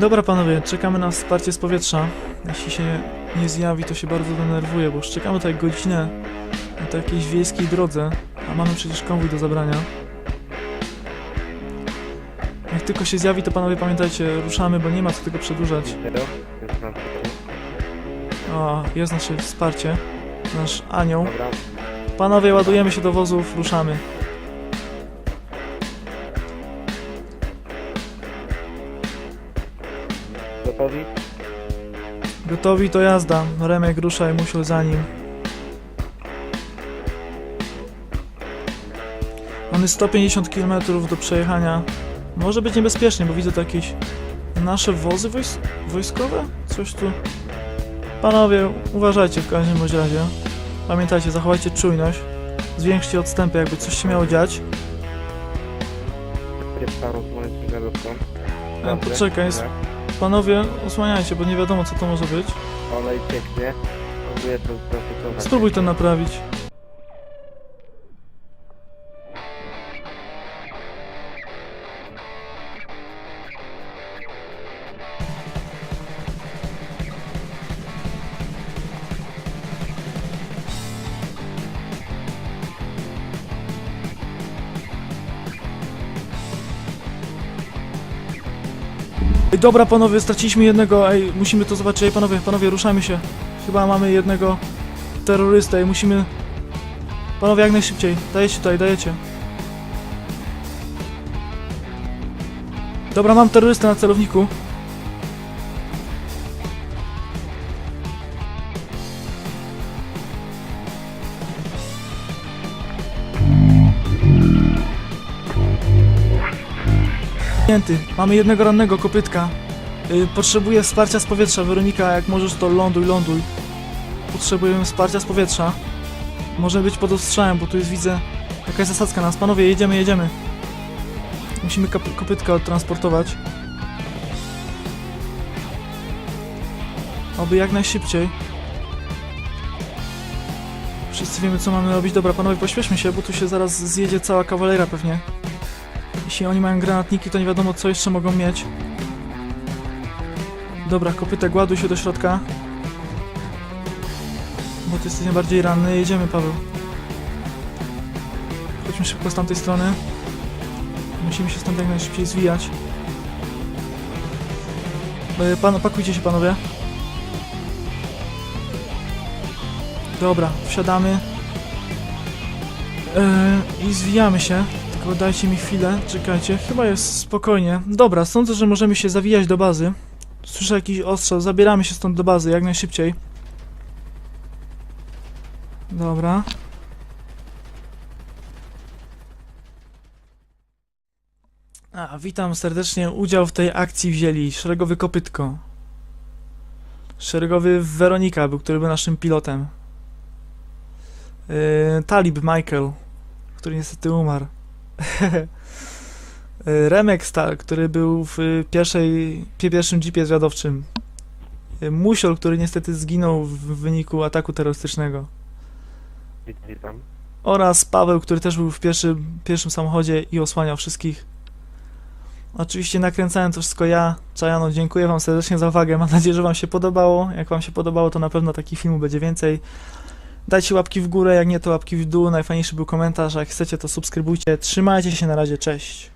Dobra panowie, czekamy na wsparcie z powietrza. Jeśli się nie zjawi, to się bardzo denerwuję, bo już czekamy tutaj godzinę na tej jakiejś wiejskiej drodze, a mamy przecież konwój do zabrania. Jak tylko się zjawi, to panowie pamiętajcie, ruszamy, bo nie ma co tego przedłużać. O, jest nasze wsparcie, nasz anioł. Panowie, ładujemy się do wozów, ruszamy. Gotowi? Gotowi to jazda. Remek ruszaj, musiał za nim. Mamy 150 km do przejechania. Może być niebezpiecznie, bo widzę tu jakieś nasze wozy wojs wojskowe? Coś tu. Panowie, uważajcie w każdym razie. Pamiętajcie, zachowajcie czujność. Zwiększcie odstępy, jakby coś się miało dziać. Jest parą słonecznym gardówką. E, poczekaj, jest- panowie, osłaniajcie, bo nie wiadomo co to może być. Olej pięknie. Próbuję to zastosować. Spróbuj to naprawić. Ej, dobra panowie, straciliśmy jednego, ej, musimy to zobaczyć, ej panowie, panowie, ruszajmy się. Chyba mamy jednego terrorystę i musimy... Panowie, jak najszybciej. Dajecie tutaj, dajecie. Dobra, mam terrorystę na celowniku. Pięty. Mamy jednego rannego kopytka. Y, Potrzebuję wsparcia z powietrza. Weronika, jak możesz to ląduj, ląduj. Potrzebujemy wsparcia z powietrza. Może być pod ostrzałem, bo tu jest, widzę, jakaś zasadzka nas. Panowie, jedziemy, jedziemy. Musimy kop- kopytka odtransportować. Oby jak najszybciej. Wszyscy wiemy, co mamy robić. Dobra, panowie, pośpieszmy się, bo tu się zaraz zjedzie cała kawalera pewnie. Jeśli oni mają granatniki, to nie wiadomo, co jeszcze mogą mieć. Dobra, kopytek, ładuj się do środka. Bo ty jesteś najbardziej ranny. Jedziemy, Paweł. Chodźmy szybko z tamtej strony. Musimy się stąd jak najszybciej zwijać. E, Pan, pakujcie się, panowie. Dobra, wsiadamy. E, I zwijamy się. Tylko dajcie mi chwilę, czekajcie. Chyba jest spokojnie. Dobra, sądzę, że możemy się zawijać do bazy. Słyszę jakiś ostrzał. Zabieramy się stąd do bazy jak najszybciej. Dobra. A, witam serdecznie. Udział w tej akcji wzięli szeregowy Kopytko. Szeregowy Weronika był, który był naszym pilotem. Yy, Talib Michael, który niestety umarł. Remek Stal, który był w pierwszej, pie- pierwszym jeepie zwiadowczym. Musiol, który niestety zginął w wyniku ataku terrorystycznego witam. oraz Paweł, który też był w pierwszym, pierwszym samochodzie i osłaniał wszystkich. Oczywiście nakręcałem to wszystko ja, Czajano, dziękuję wam serdecznie za uwagę, mam nadzieję, że wam się podobało. Jak wam się podobało, to na pewno takich filmów będzie więcej. Dajcie łapki w górę, jak nie to łapki w dół, najfajniejszy był komentarz, jak chcecie to subskrybujcie. Trzymajcie się, na razie, cześć.